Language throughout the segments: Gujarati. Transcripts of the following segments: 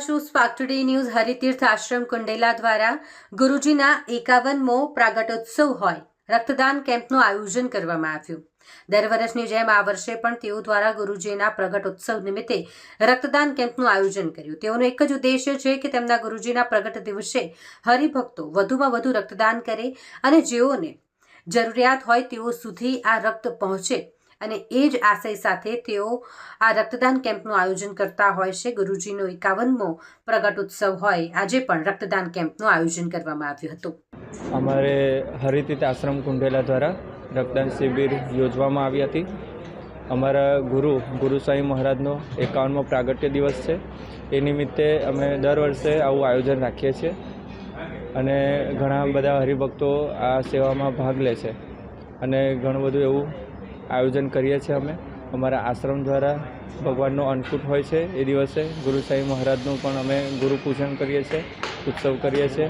ટુડે ન્યૂઝ હરિતીર્થ આશ્રમ કુંડેલા દ્વારા ગુરુજીના એકાવનમો પ્રાગટોત્સવ હોય રક્તદાન કેમ્પનું આયોજન કરવામાં આવ્યું. દર વર્ષની જેમ આ વર્ષે પણ તેઓ દ્વારા ગુરુજીના પ્રગટોત્સવ નિમિત્તે રક્તદાન કેમ્પનું આયોજન કર્યું. તેઓનો એક જ ઉદ્દેશ્ય છે કે તેમના ગુરુજીના પ્રગટ દિવસે હરિભક્તો વધુમાં વધુ રક્તદાન કરે અને જેઓને જરૂરિયાત હોય તેઓ સુધી આ રક્ત પહોંચે. અને એ જ આશય સાથે તેઓ આ રક્તદાન કેમ્પનું આયોજન કરતા હોય છે. ગુરુજીનો એકાવનમો પ્રગટોત્સવ હોય, આજે પણ રક્તદાન કેમ્પનું આયોજન કરવામાં આવ્યું હતું. અમારે હરિતિત આશ્રમ કુંડેલા દ્વારા રક્તદાન શિબિર યોજવામાં આવી હતી. અમારા ગુરુ ગુરુ સાંઈ મહારાજનો એકાવનમો પ્રાગટ્ય દિવસ છે. એ નિમિત્તે અમે દર વર્ષે આવું આયોજન રાખીએ છીએ અને ઘણા બધા હરિભક્તો આ સેવામાં ભાગ લે છે. અને ઘણું બધું એવું આયોજન કરીએ છીએ અમે. અમારા આશ્રમ દ્વારા ભગવાનનો અન્નકૂટ હોય છે. એ દિવસે ગુરુ સાંઈ મહારાજનું પણ અમે ગુરુ પૂજન કરીએ છીએ, ઉત્સવ કરીએ છીએ.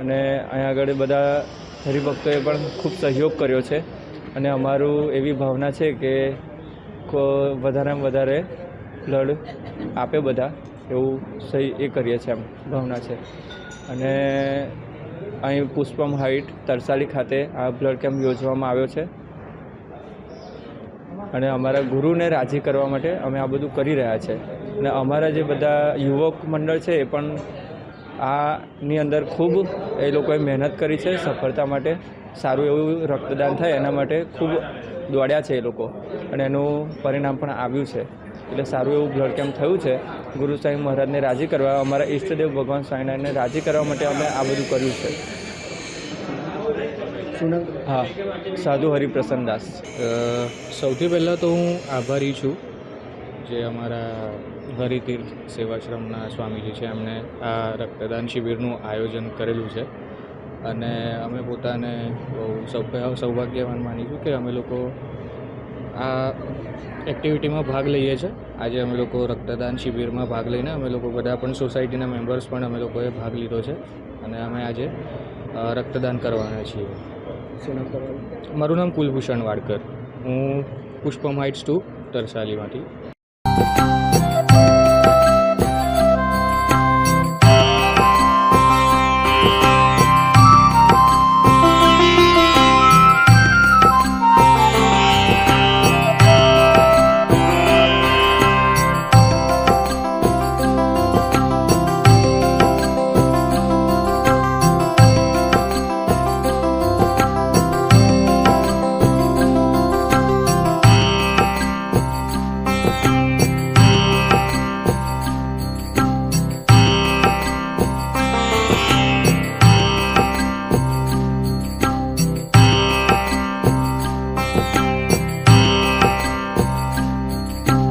અને અહીંયા આગળ બધા હરિભક્તોએ પણ ખૂબ સહયોગ કર્યો છે. અને અમારું એવી ભાવના છે કે વધારેમાં વધારે બ્લડ આપે બધા, એવું સહી એ કરીએ છીએ એમ ભાવના છે. અને અહીં પુષ્પમ હાઇટ તરસાલી ખાતે આ બ્લડ કેમ્પ યોજવામાં આવ્યો છે. અને અમારા ગુરુને રાજી કરવા માટે અમે આ બધું કરી રહ્યા છે. અને અમારા જે બધા યુવક મંડળ છે એ પણ આની અંદર ખૂબ એ લોકોએ મહેનત કરી છે, સફળતા માટે સારું એવું રક્તદાન થાય એના માટે ખૂબ દોડ્યા છે એ લોકો. અને એનું પરિણામ પણ આવ્યું છે. એટલે સારું એવું બ્લડ કેમ્પ થયું છે, ગુરુ સાહેબ મહારાજને રાજી કરવા, અમારા ઈષ્ટદેવ ભગવાન સ્વામિનારાયણને રાજી કરવા માટે અમે આ બધું કર્યું છે. હા સાધુ હરિપ્રસન્ન દાસ. સૌથી પહેલાં તો હું આભારી છું જે અમારા હરિતીર્થ સેવાશ્રમના સ્વામીજી છે એમણે આ રક્તદાન શિબિરનું આયોજન કરેલું છે. અને અમે પોતાને બહુ સૌ- સૌભાગ્યવાન માનીશું કે અમે લોકો આ એક્ટિવિટીમાં ભાગ લઈએ છીએ આજે અમે લોકો રક્તદાન શિબિરમાં ભાગ લઈને અમે લોકો બધા પણ સોસાયટીના મેમ્બર્સ પણ અમે લોકોએ ભાગ લીધો છે. અને અમે આજે રક્તદાન કરવાના છીએ. મારું નામ કુલભૂષણ વાડકર. હું પુષ્પમ હાઇટ્સ ટુ તરસાલીમાંથી.